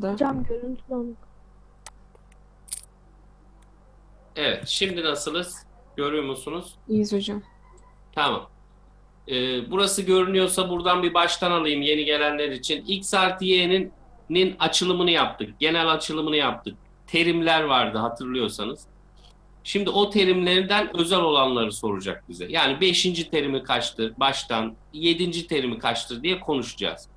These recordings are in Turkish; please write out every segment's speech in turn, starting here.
Hocam görüntü donuk. Evet, şimdi nasılız? Görüyor musunuz? İyiyiz hocam. Tamam. Ee, burası görünüyorsa buradan bir baştan alayım yeni gelenler için. X artı Y'nin nin açılımını yaptık. Genel açılımını yaptık. Terimler vardı hatırlıyorsanız. Şimdi o terimlerden özel olanları soracak bize. Yani beşinci terimi kaçtır baştan, yedinci terimi kaçtır diye konuşacağız.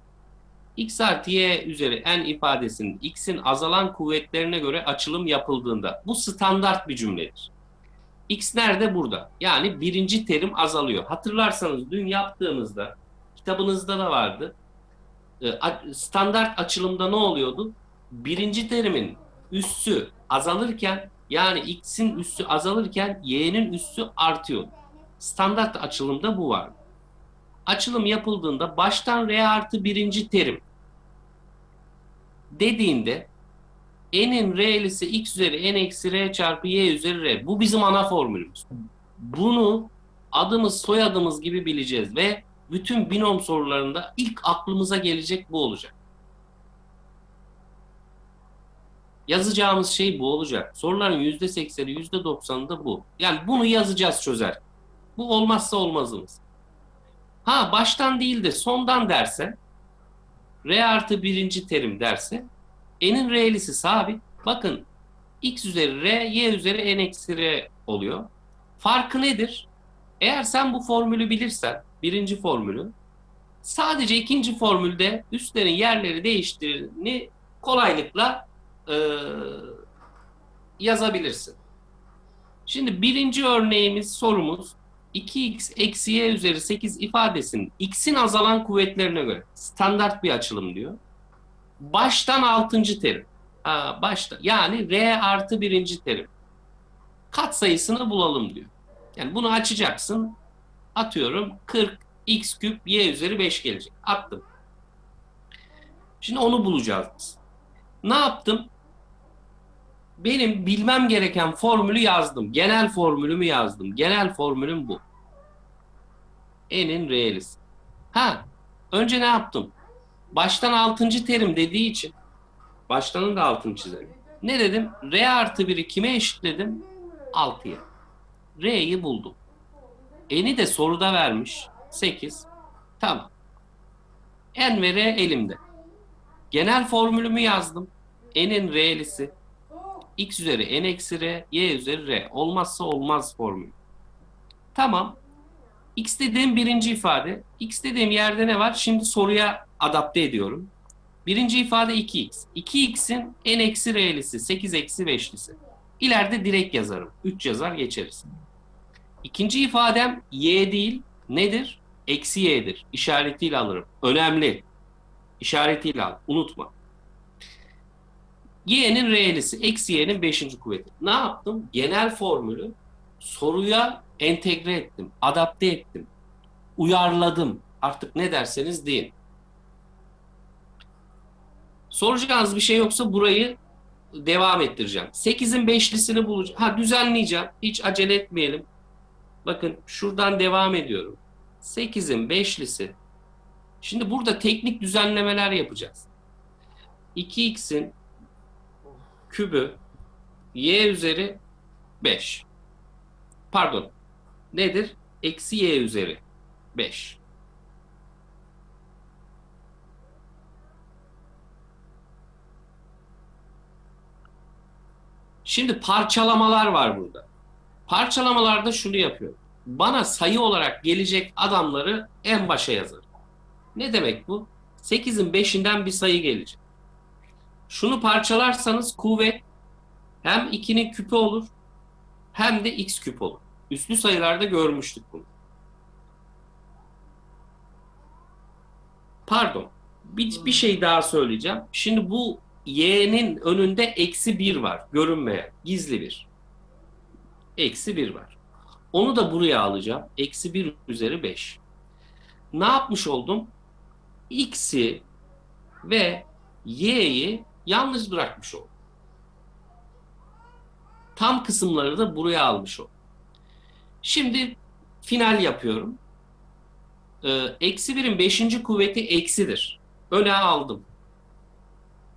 X artı Y üzeri n ifadesinin x'in azalan kuvvetlerine göre açılım yapıldığında bu standart bir cümledir. X nerede? Burada. Yani birinci terim azalıyor. Hatırlarsanız dün yaptığımızda kitabınızda da vardı. Ee, Standart açılımda ne oluyordu? Birinci terimin üssü azalırken yani x'in üssü azalırken y'nin üssü artıyor. Standart açılımda bu var. Açılım yapıldığında baştan r artı birinci terim dediğinde n'in r'lisi x üzeri n eksi r çarpı y üzeri r. Bu bizim ana formülümüz. Bunu adımız soyadımız gibi bileceğiz ve bütün binom sorularında ilk aklımıza gelecek bu olacak. Yazacağımız şey bu olacak. Soruların yüzde sekseni, yüzde doksanı da bu. Yani bunu yazacağız çözer. Bu olmazsa olmazımız. Ha baştan değil de sondan derse R artı birinci terim derse n'in r'lisi sabit. Bakın x üzeri r, y üzeri n eksi r oluyor. Farkı nedir? Eğer sen bu formülü bilirsen, birinci formülü, sadece ikinci formülde üstlerin yerleri değiştirini kolaylıkla e, yazabilirsin. Şimdi birinci örneğimiz, sorumuz 2x eksi y üzeri 8 ifadesinin x'in azalan kuvvetlerine göre standart bir açılım diyor. Baştan altıncı terim. Ha, başta yani r artı birinci terim. Kat sayısını bulalım diyor. Yani bunu açacaksın. Atıyorum 40 x küp y üzeri 5 gelecek. Attım. Şimdi onu bulacağız. Ne yaptım? Benim bilmem gereken formülü yazdım. Genel formülümü yazdım. Genel formülüm bu. N'in re'lisi. Ha, önce ne yaptım? Baştan altıncı terim dediği için baştanın da altını çizelim. Ne dedim? R artı 1'i kime eşitledim? 6'ya. R'yi buldum. N'i de soruda vermiş. 8. Tamam. N ve R elimde. Genel formülümü yazdım. N'in R'lisi x üzeri n eksi r, y üzeri r. Olmazsa olmaz formül. Tamam. x dediğim birinci ifade. x dediğim yerde ne var? Şimdi soruya adapte ediyorum. Birinci ifade 2x. 2x'in n eksi r'lisi, 8 eksi 5'lisi. İleride direkt yazarım. 3 yazar geçeriz. İkinci ifadem y değil. Nedir? Eksi y'dir. İşaretiyle alırım. Önemli. İşaretiyle al. Unutma. Y'nin R'lisi, eksi Y'nin 5. kuvveti. Ne yaptım? Genel formülü soruya entegre ettim, adapte ettim, uyarladım. Artık ne derseniz deyin. Soracağınız bir şey yoksa burayı devam ettireceğim. 8'in 5'lisini bulacağım. Ha düzenleyeceğim. Hiç acele etmeyelim. Bakın şuradan devam ediyorum. 8'in 5'lisi. Şimdi burada teknik düzenlemeler yapacağız. 2x'in kübü y üzeri 5. Pardon. Nedir? Eksi y üzeri 5. Şimdi parçalamalar var burada. Parçalamalarda şunu yapıyor. Bana sayı olarak gelecek adamları en başa yazar. Ne demek bu? 8'in 5'inden bir sayı gelecek. Şunu parçalarsanız kuvvet hem 2'nin küpü olur hem de x küp olur. Üslü sayılarda görmüştük bunu. Pardon. Bir, bir şey daha söyleyeceğim. Şimdi bu y'nin önünde eksi 1 var. Görünmeyen. Gizli bir. Eksi 1 var. Onu da buraya alacağım. Eksi 1 üzeri 5. Ne yapmış oldum? X'i ve y'yi yalnız bırakmış oldum. Tam kısımları da buraya almış oldum. Şimdi final yapıyorum. Ee, eksi birin beşinci kuvveti eksidir. Öne aldım.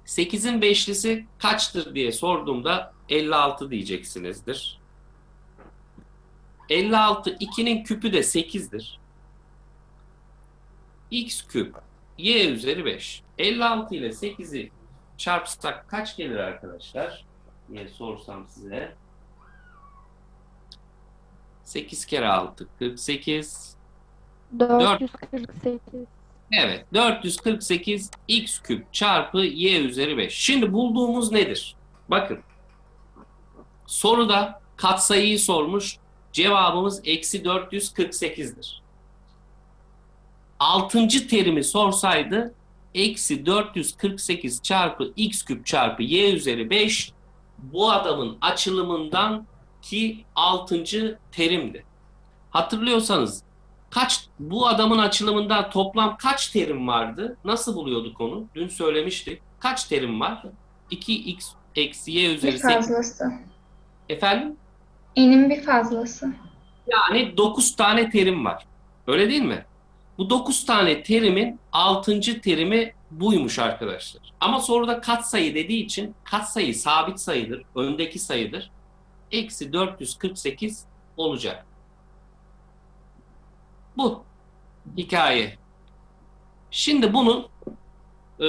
8'in beşlisi kaçtır diye sorduğumda 56 diyeceksinizdir. 56 2'nin küpü de 8'dir. x küp y üzeri 5. 56 ile 8'i çarpsak kaç gelir arkadaşlar? diye sorsam size. 8 kere 6 48. 448. Evet 448 x küp çarpı y üzeri 5. Şimdi bulduğumuz nedir? Bakın soruda katsayıyı sormuş. Cevabımız eksi 448'dir. Altıncı terimi sorsaydı eksi 448 çarpı x küp çarpı y üzeri 5 bu adamın açılımından ki altıncı terimdi. Hatırlıyorsanız kaç bu adamın açılımından toplam kaç terim vardı? Nasıl buluyorduk onu? Dün söylemiştik. Kaç terim var? 2x eksi y üzeri Bir 8. fazlası. Efendim? N'in bir fazlası. Yani 9 tane terim var. Öyle değil mi? Bu 9 tane terimin 6. terimi buymuş arkadaşlar. Ama soruda katsayı dediği için katsayı sabit sayıdır. Öndeki sayıdır. Eksi 448 olacak. Bu hikaye. Şimdi bunun e,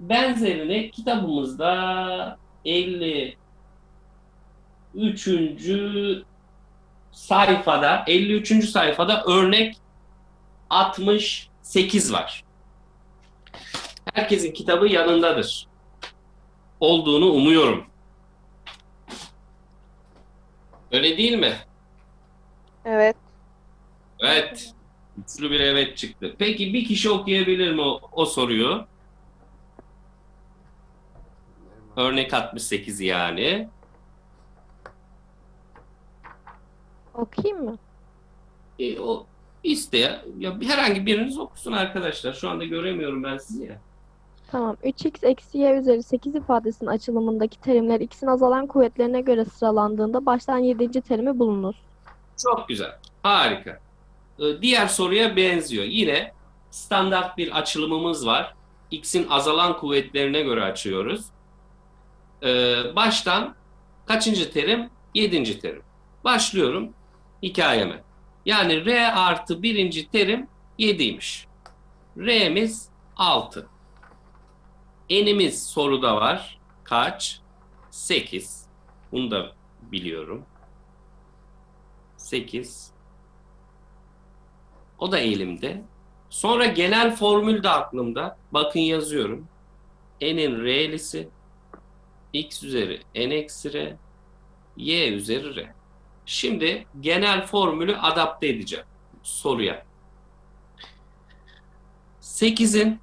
benzerini kitabımızda 53. sayfada 53. sayfada örnek 68 var. Herkesin kitabı yanındadır. Olduğunu umuyorum. Öyle değil mi? Evet. Evet. Güçlü bir evet çıktı. Peki bir kişi okuyabilir mi o, o soruyu? Örnek 68 yani. Okuyayım mı? E, o isteyen, ya herhangi biriniz okusun arkadaşlar. Şu anda göremiyorum ben sizi ya. Tamam. 3x eksi y üzeri 8 ifadesinin açılımındaki terimler x'in azalan kuvvetlerine göre sıralandığında baştan 7. terimi bulunuz. Çok güzel. Harika. Ee, Diğer soruya benziyor. Yine standart bir açılımımız var. X'in azalan kuvvetlerine göre açıyoruz. Ee, Baştan kaçıncı terim? Yedinci terim. Başlıyorum hikayeme. Yani R artı birinci terim 7'ymiş. R'miz 6. N'imiz soruda var. Kaç? 8. Bunu da biliyorum. 8. O da elimde. Sonra genel formül de aklımda. Bakın yazıyorum. N'in R'lisi x üzeri n eksi R y üzeri R. Şimdi genel formülü adapte edeceğim soruya. 8'in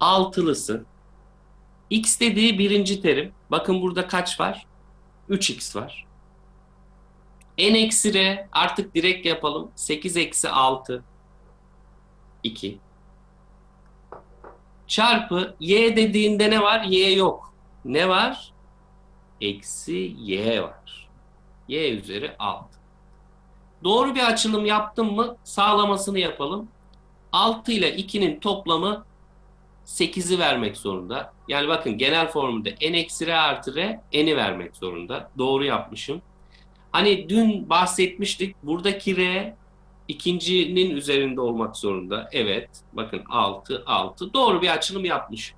altılısı x dediği birinci terim. Bakın burada kaç var? 3x var. n eksi r artık direkt yapalım. 8 eksi 6 2 çarpı y dediğinde ne var? y yok. Ne var? Eksi y var. Y üzeri 6. Doğru bir açılım yaptım mı sağlamasını yapalım. 6 ile 2'nin toplamı 8'i vermek zorunda. Yani bakın genel formülde n eksi r artı r n'i vermek zorunda. Doğru yapmışım. Hani dün bahsetmiştik buradaki r ikincinin üzerinde olmak zorunda. Evet bakın 6 6 doğru bir açılım yapmış.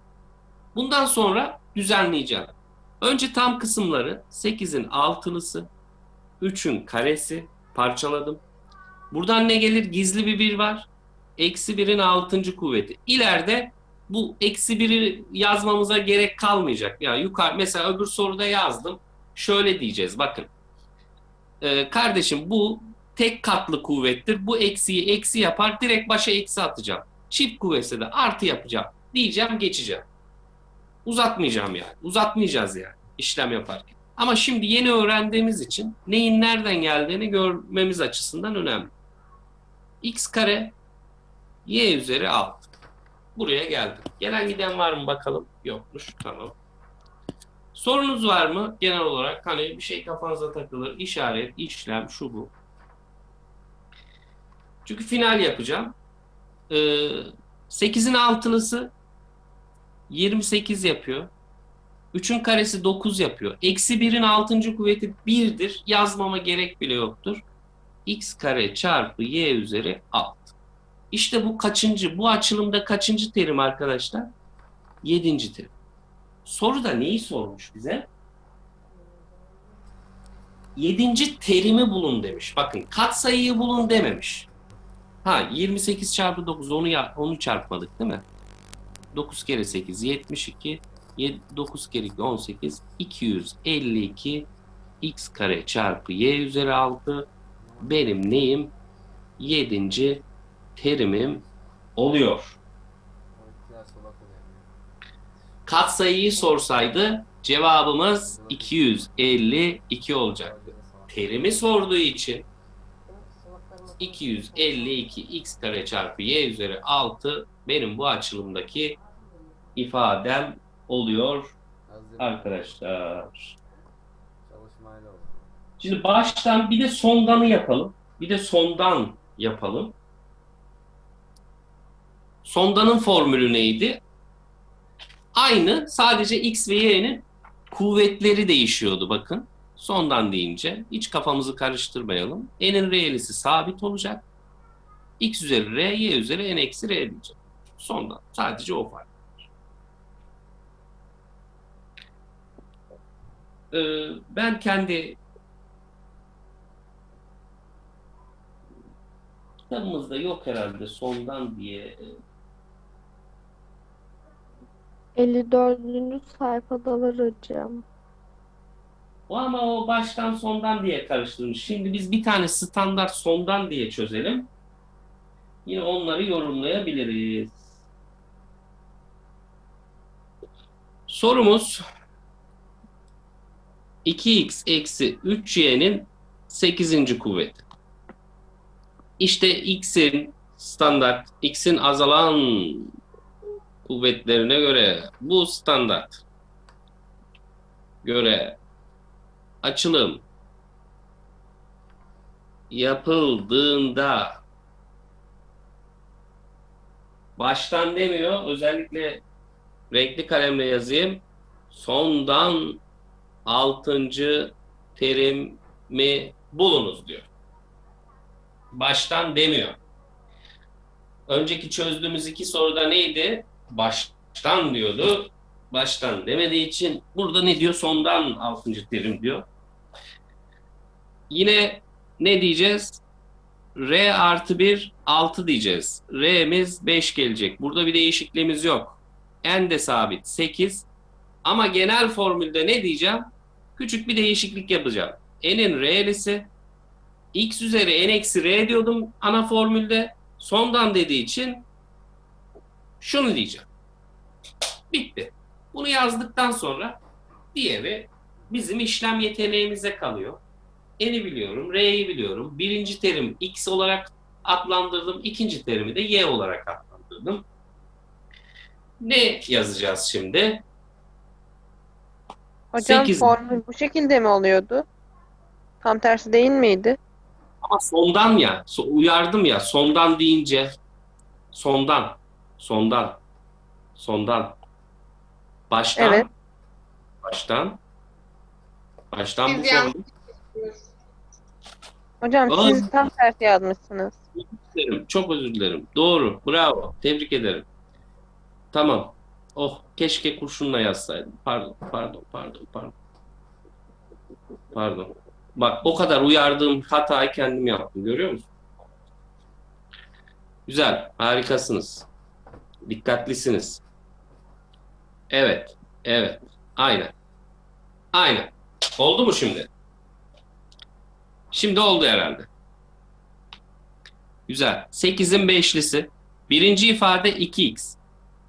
Bundan sonra düzenleyeceğim. Önce tam kısımları 8'in altılısı 3'ün karesi parçaladım. Buradan ne gelir? Gizli bir 1 var. Eksi 1'in 6. kuvveti. İleride bu eksi 1'i yazmamıza gerek kalmayacak. Yani yukarı mesela öbür soruda yazdım. Şöyle diyeceğiz bakın. Ee, kardeşim bu tek katlı kuvvettir. Bu eksiyi eksi yapar. Direkt başa eksi atacağım. Çift kuvvetse de artı yapacağım. Diyeceğim geçeceğim. Uzatmayacağım yani. Uzatmayacağız yani işlem yaparken. Ama şimdi yeni öğrendiğimiz için neyin nereden geldiğini görmemiz açısından önemli. x kare y üzeri 6. Buraya geldik. Gelen giden var mı bakalım? Yokmuş. Tamam. Sorunuz var mı genel olarak? Hani bir şey kafanıza takılır. işaret, işlem, şu bu. Çünkü final yapacağım. Ee, 8'in altılısı 28 yapıyor. 3'ün karesi 9 yapıyor. Eksi 1'in 6. kuvveti 1'dir. Yazmama gerek bile yoktur. x kare çarpı y üzeri 6. İşte bu kaçıncı? Bu açılımda kaçıncı terim arkadaşlar? 7. terim. Soruda neyi sormuş bize? 7. terimi bulun demiş. Bakın katsayıyı bulun dememiş. Ha 28 çarpı 9 onu ya, onu çarpmadık değil mi? 9 kere 8 72 7, 9 kere 2 18 252 x kare çarpı y üzeri 6 benim neyim? 7. terimim oluyor. Katsayıyı sorsaydı cevabımız 252 olacaktı. Terimi sorduğu için 252 x kare çarpı y üzeri 6 benim bu açılımdaki ifadem oluyor arkadaşlar. Şimdi baştan bir de sondanı yapalım. Bir de sondan yapalım. Sondanın formülü neydi? Aynı sadece x ve y'nin kuvvetleri değişiyordu bakın. Sondan deyince hiç kafamızı karıştırmayalım. n'in re'lisi sabit olacak. x üzeri r, y üzeri n eksi r diyecek. Sondan. Sadece o fark. Ben kendi kitabımızda yok herhalde sondan diye 54. sayfada var hocam. O ama o baştan sondan diye karıştırmış. Şimdi biz bir tane standart sondan diye çözelim. Yine onları yorumlayabiliriz. Sorumuz 2x eksi 3y'nin 8. kuvveti. İşte x'in standart, x'in azalan kuvvetlerine göre bu standart göre açılım yapıldığında baştan demiyor özellikle renkli kalemle yazayım sondan altıncı terimi bulunuz diyor. Baştan demiyor. Önceki çözdüğümüz iki soruda neydi? Baştan diyordu. Baştan demediği için burada ne diyor? Sondan altıncı terim diyor. Yine ne diyeceğiz? R artı 1 6 diyeceğiz. R'miz 5 gelecek. Burada bir değişikliğimiz yok. N de sabit 8. Ama genel formülde ne diyeceğim? Küçük bir değişiklik yapacağım. N'in R'lisi x üzeri n eksi r diyordum ana formülde. Sondan dediği için şunu diyeceğim. Bitti. Bunu yazdıktan sonra diğeri bizim işlem yeteneğimize kalıyor. N'i biliyorum, R'yi biliyorum. Birinci terim X olarak adlandırdım. ikinci terimi de Y olarak adlandırdım. Ne yazacağız şimdi? Hocam Sekiz. formül bu şekilde mi oluyordu? Tam tersi değil miydi? Ama sondan ya, so- uyardım ya, sondan deyince sondan, sondan, sondan. Baştan, Evet. baştan, baştan bu Biz yanlış formül. Hocam Aa. siz tam tersi yazmışsınız. dilerim. Çok özür dilerim. Doğru. Bravo. Tebrik ederim. Tamam. Oh keşke kurşunla yazsaydım. Pardon, pardon, pardon, pardon. Pardon. Bak o kadar uyardığım hatayı kendim yaptım. Görüyor musun? Güzel. Harikasınız. Dikkatlisiniz. Evet. Evet. Aynen. Aynen. Oldu mu şimdi? Şimdi oldu herhalde. Güzel. 8'in beşlisi. Birinci ifade 2x.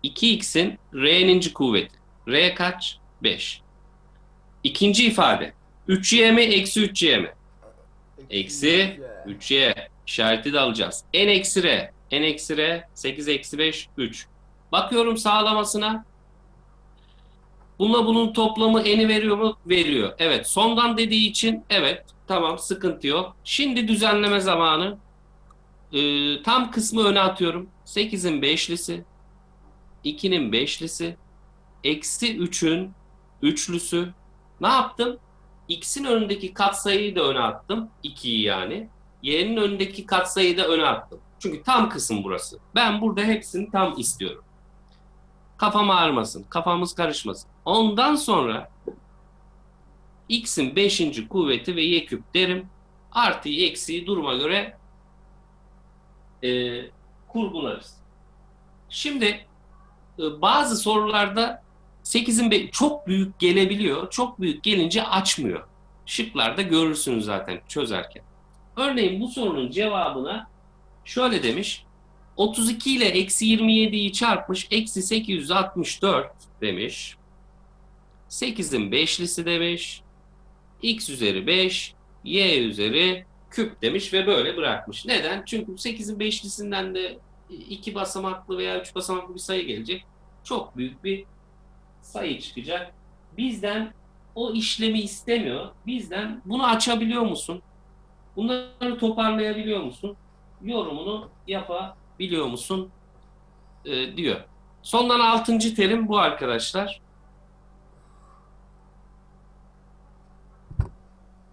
2x'in r'ninci kuvveti. r kaç? 5. İkinci ifade. 3y mi eksi 3y mi? Eksi 3y. İşareti de alacağız. n eksi r. n eksi r 8 eksi 5 3. Bakıyorum sağlamasına. Bununla bunun toplamı n'i veriyor mu? Veriyor. Evet. Sondan dediği için evet. Tamam sıkıntı yok. Şimdi düzenleme zamanı. Ee, tam kısmı öne atıyorum. 8'in beşlisi, 2'nin beşlisi, eksi 3'ün üçlüsü. Ne yaptım? X'in önündeki katsayıyı da öne attım. 2'yi yani. Y'nin önündeki katsayıyı da öne attım. Çünkü tam kısım burası. Ben burada hepsini tam istiyorum. Kafam ağrımasın, kafamız karışmasın. Ondan sonra x'in 5. kuvveti ve y küp derim. Artıyı eksiği duruma göre e, kurgularız. Şimdi bazı sorularda 8'in be- çok büyük gelebiliyor. Çok büyük gelince açmıyor. Şıklarda görürsünüz zaten çözerken. Örneğin bu sorunun cevabına şöyle demiş. 32 ile eksi 27'yi çarpmış. Eksi 864 demiş. 8'in beşlisi demiş. X üzeri 5, Y üzeri küp demiş ve böyle bırakmış. Neden? Çünkü 8'in beşlisinden de iki basamaklı veya üç basamaklı bir sayı gelecek. Çok büyük bir sayı çıkacak. Bizden o işlemi istemiyor. Bizden bunu açabiliyor musun? Bunları toparlayabiliyor musun? Yorumunu yapabiliyor musun? Ee, diyor. Sondan altıncı terim bu arkadaşlar.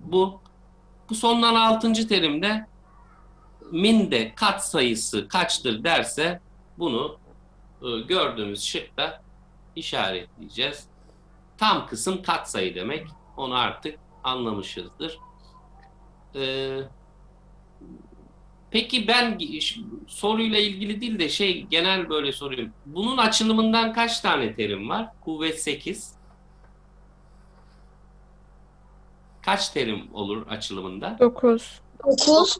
Bu. Bu sondan altıncı terimde min de kat sayısı kaçtır derse bunu e, gördüğümüz şıkta işaretleyeceğiz. Tam kısım katsayı demek. Onu artık anlamışızdır. Ee, peki ben soruyla ilgili değil de şey genel böyle soruyorum. Bunun açılımından kaç tane terim var? Kuvvet 8. Kaç terim olur açılımında? 9. 9.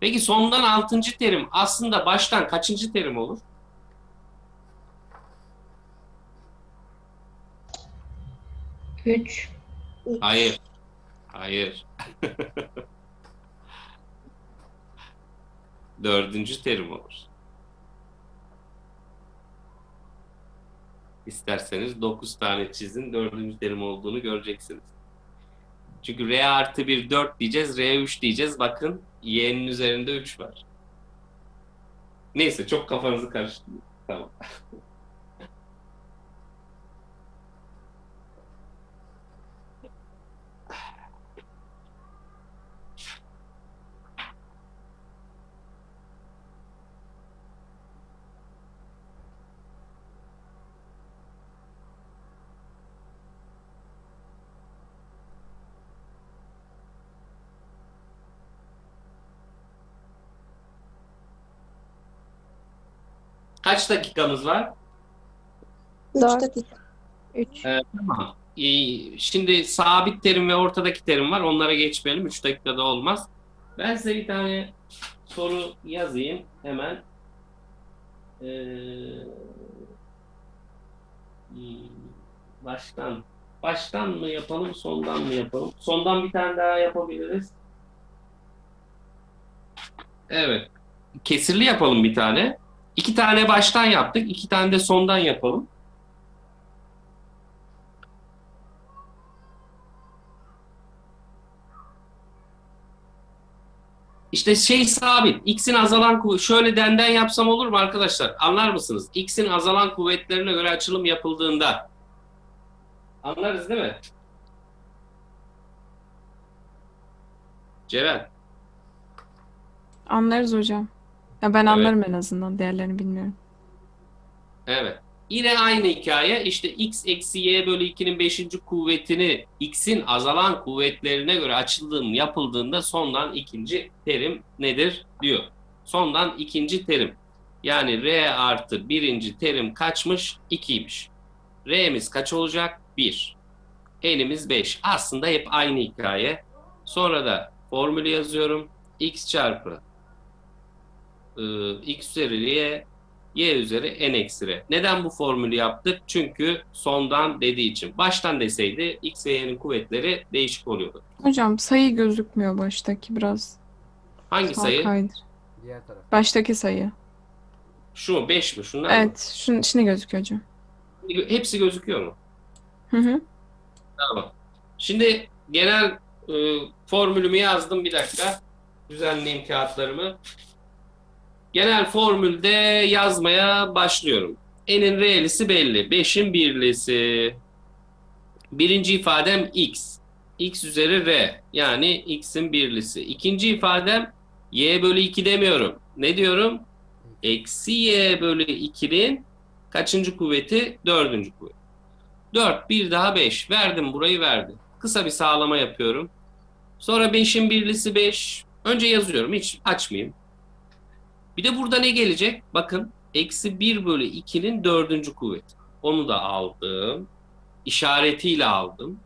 Peki sondan altıncı terim aslında baştan kaçıncı terim olur? Üç. Hayır. Hayır. Dördüncü terim olur. İsterseniz 9 tane çizin dördüncü terim olduğunu göreceksiniz. Çünkü R artı 1 4 diyeceğiz, R 3 diyeceğiz. Bakın Y'nin üzerinde 3 var. Neyse çok kafanızı karıştırdım. Tamam. Kaç dakikamız var? 3 Dört. dakika. 3. Tamam. Ee, Şimdi sabit terim ve ortadaki terim var. Onlara geçmeyelim. 3 dakikada olmaz. Ben size bir tane soru yazayım hemen. Ee, baştan. Baştan mı yapalım, sondan mı yapalım? Sondan bir tane daha yapabiliriz. Evet. Kesirli yapalım bir tane. İki tane baştan yaptık. iki tane de sondan yapalım. İşte şey sabit. X'in azalan kuvvet. Şöyle denden yapsam olur mu arkadaşlar? Anlar mısınız? X'in azalan kuvvetlerine göre açılım yapıldığında. Anlarız değil mi? Ceren. Anlarız hocam. Ya ben anlarım en azından. Diğerlerini bilmiyorum. Evet. Yine aynı hikaye. İşte x eksi y bölü 2'nin 5. kuvvetini x'in azalan kuvvetlerine göre açılım yapıldığında sondan ikinci terim nedir diyor. Sondan ikinci terim. Yani r artı birinci terim kaçmış? 2'ymiş. R'miz kaç olacak? 1. N'imiz 5. Aslında hep aynı hikaye. Sonra da formülü yazıyorum. x çarpı ıı, x üzeri y y üzeri n eksi r. Neden bu formülü yaptık? Çünkü sondan dediği için. Baştan deseydi x ve y'nin kuvvetleri değişik oluyordu. Hocam sayı gözükmüyor baştaki biraz. Hangi Sağ sayı? kaydır. Diğer taraf. Baştaki sayı. Şu mu? 5 mi? Şunlar mı? Evet. Şunun içine gözüküyor hocam. Hepsi gözüküyor mu? Hı hı. Tamam. Şimdi genel e, formülümü yazdım. Bir dakika. Düzenleyeyim kağıtlarımı. Genel formülde yazmaya başlıyorum. n'in re'lisi belli. 5'in birlisi. Birinci ifadem x. x üzeri r. Yani x'in birlisi. İkinci ifadem y bölü 2 demiyorum. Ne diyorum? Eksi y bölü 2'nin kaçıncı kuvveti? Dördüncü kuvvet. 4, bir daha 5. Verdim burayı verdim. Kısa bir sağlama yapıyorum. Sonra 5'in birlisi 5. Önce yazıyorum. Hiç açmayayım. Bir de burada ne gelecek? Bakın. Eksi 1 bölü 2'nin dördüncü kuvveti. Onu da aldım. İşaretiyle aldım.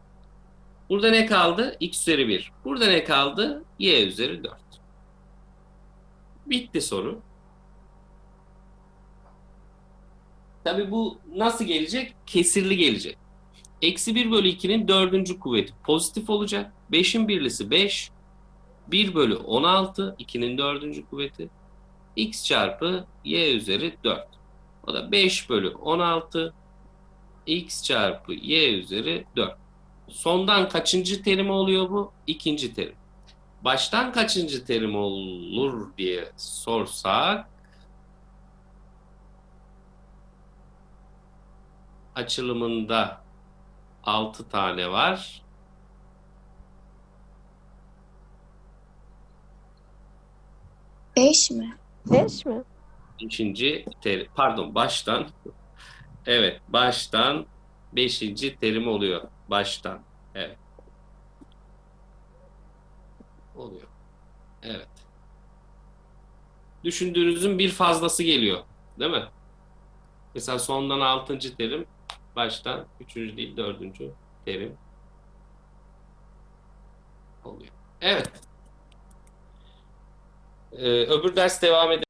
Burada ne kaldı? X üzeri 1. Burada ne kaldı? Y üzeri 4. Bitti soru. Tabii bu nasıl gelecek? Kesirli gelecek. Eksi 1 bölü 2'nin dördüncü kuvveti pozitif olacak. 5'in birlisi 5. 1 bölü 16, 2'nin dördüncü kuvveti. X çarpı y üzeri 4. O da 5 bölü 16, x çarpı y üzeri 4. Sondan kaçıncı terim oluyor bu? İkinci terim. Baştan kaçıncı terim olur diye sorsak açılımında 6 tane var. Beş mi? 5 mi? Beşinci terim. Pardon baştan. Evet baştan beşinci terim oluyor. Baştan. Evet. Oluyor. Evet. Düşündüğünüzün bir fazlası geliyor. Değil mi? Mesela sondan altıncı terim, baştan üçüncü değil dördüncü terim oluyor. Evet. Ee, öbür ders devam edelim.